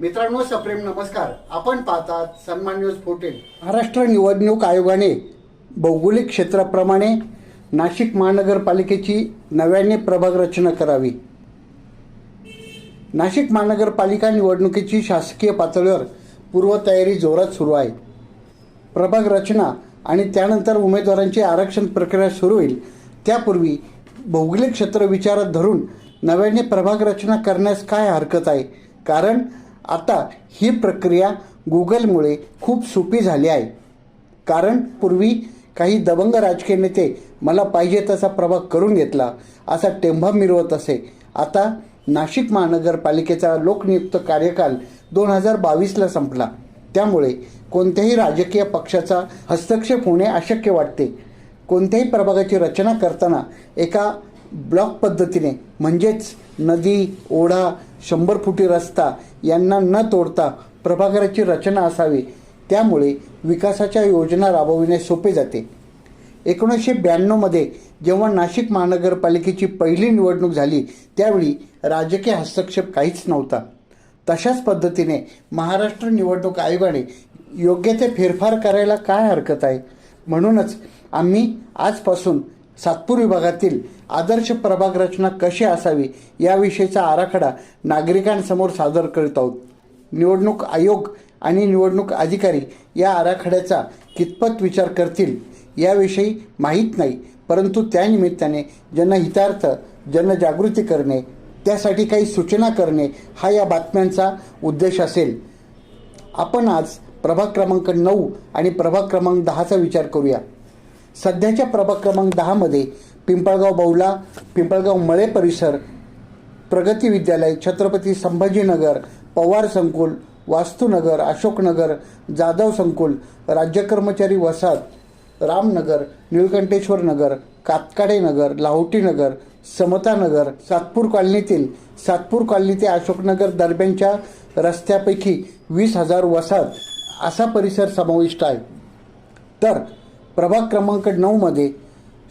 मित्रांनो सप्रेम नमस्कार. आपण पाहतात सन्मान न्यूज फोर्टीन. महाराष्ट्र निवडणूक आयोगाने भौगोलिक क्षेत्राप्रमाणे नाशिक महानगरपालिकेची नव्याने प्रभाग रचना करावी. नाशिक महानगरपालिका निवडणुकीची शासकीय पातळीवर पूर्वतयारी जोरात सुरू आहे. प्रभाग रचना आणि त्यानंतर उमेदवारांची आरक्षण प्रक्रिया सुरू होईल. त्यापूर्वी भौगोलिक क्षेत्र विचारात धरून नव्याने प्रभाग रचना करण्यास काय हरकत आहे? कारण आता ही प्रक्रिया गुगलमुळे खूप सोपी झाली आहे. कारण पूर्वी काही दबंग राजकीय नेते मला पाहिजे तसा प्रभाग करून घेतला असा टेंभा मिरवत असे. आता नाशिक महानगरपालिकेचा लोकनियुक्त कार्यकाल दोन हजार बावीसला संपला. त्यामुळे कोणत्याही राजकीय पक्षाचा हस्तक्षेप होणे अशक्य वाटते. कोणत्याही प्रभागाची रचना करताना एका ब्लॉक पद्धतीने म्हणजेच नदी ओढा शंभर फुटी रस्ता यांना न तोडता प्रभाकराची रचना असावी. त्यामुळे विकासाच्या योजना राबविणे सोपे जाते. एकोणीसशे ब्याण्णवमध्ये जेव्हा नाशिक महानगरपालिकेची पहिली निवडणूक झाली त्यावेळी राजकीय हस्तक्षेप काहीच नव्हता. तशाच पद्धतीने महाराष्ट्र निवडणूक आयोगाने योग्य ते फेरफार करायला काय हरकत आहे? म्हणूनच आम्ही आजपासून सातपूर विभागातील आदर्श प्रभाग रचना कशी असावी याविषयीचा आराखडा नागरिकांसमोर सादर करीत आहोत. निवडणूक आयोग आणि निवडणूक अधिकारी या आराखड्याचा कितपत विचार करतील याविषयी माहीत नाही परंतु त्यानिमित्ताने जनहितार्थ जनजागृती करणे त्यासाठी काही सूचना करणे हा या बातम्यांचा उद्देश असेल. आपण आज प्रभाग क्रमांक नऊ आणि प्रभाग क्रमांक दहाचा विचार करूया. सध्याच्या प्रभाग क्रमांक दहामध्ये पिंपळगाव बौला पिंपळगाव मळे परिसर प्रगती विद्यालय छत्रपती संभाजीनगर पवार संकुल वास्तुनगर अशोकनगर जाधव संकुल राज्य कर्मचारी वसाहत रामनगर निळकंठेश्वर नगर कातकाडे नगर लाहोटीनगर समतानगर सातपूर कॉलनीतील सातपूर कॉलनी ते अशोकनगर दरम्यानच्या रस्त्यापैकी वीस हजार वसाहत असा परिसर समाविष्ट आहे. तर प्रभाग क्रमांक नऊमध्ये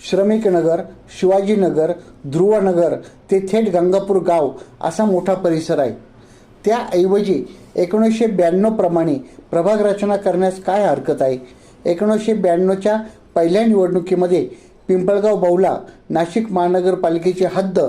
श्रमिक नगर शिवाजीनगर ध्रुवनगर ते थेट गंगापूर गाव असा मोठा परिसर आहे. त्याऐवजी एकोणीसशे ब्याण्णवप्रमाणे प्रभाग रचना करण्यास काय हरकत आहे? एकोणीसशे ब्याण्णवच्या पहिल्या निवडणुकीमध्ये पिंपळगाव बौला नाशिक महानगरपालिकेची हद्द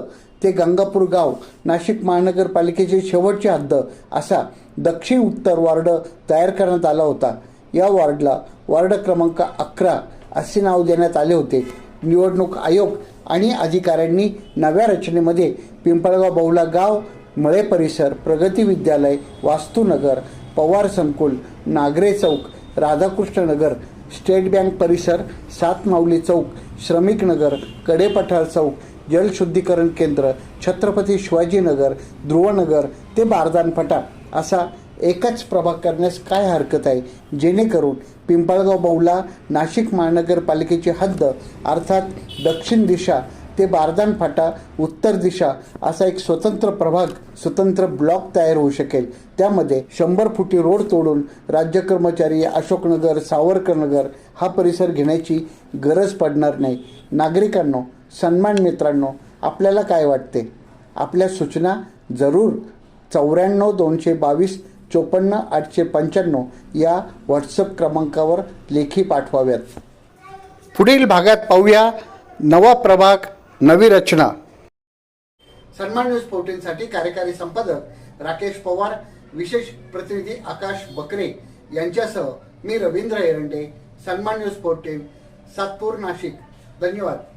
ते गंगापूर गाव नाशिक महानगरपालिकेचे शेवटची हद्द असा दक्षिण उत्तर वॉर्ड तयार करण्यात आला होता. या वॉर्डला वॉर्ड क्रमांक अकरा असे नाव देण्यात आले होते. निवडणूक आयोग आणि अधिकाऱ्यांनी नव्या रचनेमध्ये पिंपळगाव बहुला गाव मळे परिसर प्रगती विद्यालय वास्तुनगर पवार संकुल नागरे चौक राधाकृष्ण नगर स्टेट बँक परिसर सात माऊली चौक श्रमिक नगर कडेपठार चौक जलशुद्धीकरण केंद्र छत्रपती शिवाजीनगर ध्रुवनगर ते बारदानफटा असा एकच प्रभाग करण्यास काय हरकत आहे? जेणेकरून पिंपळगाव बौला नाशिक महानगरपालिकेची हद्द अर्थात दक्षिण दिशा ते बारदान फाटा उत्तर दिशा असा एक स्वतंत्र प्रभाग स्वतंत्र ब्लॉक तयार होऊ शकेल. त्यामध्ये शंभर फुटी रोड तोडून राज्य कर्मचारी अशोकनगर सावरकरनगर हा परिसर घेण्याची गरज पडणार नाही. नागरिकांनो सन्मान मित्रांनो आपल्याला काय वाटते? आपल्या सूचना जरूर चौऱ्याण्णव दोनशे बावीस चोपन्न आठशे पंच्याण्णव या व्हॉट्सअप क्रमांकावर लेखी पाठवाव्यात. पुढील भागात पाहूया नवा प्रभाग नवी रचना. सन्मान न्यूज फोर्टीनसाठी कार्यकारी संपादक राकेश पवार विशेष प्रतिनिधी आकाश बकरे यांच्यासह मी रवींद्र एरंडे सन्मान न्यूज फोर्टीन सातपूर नाशिक. धन्यवाद.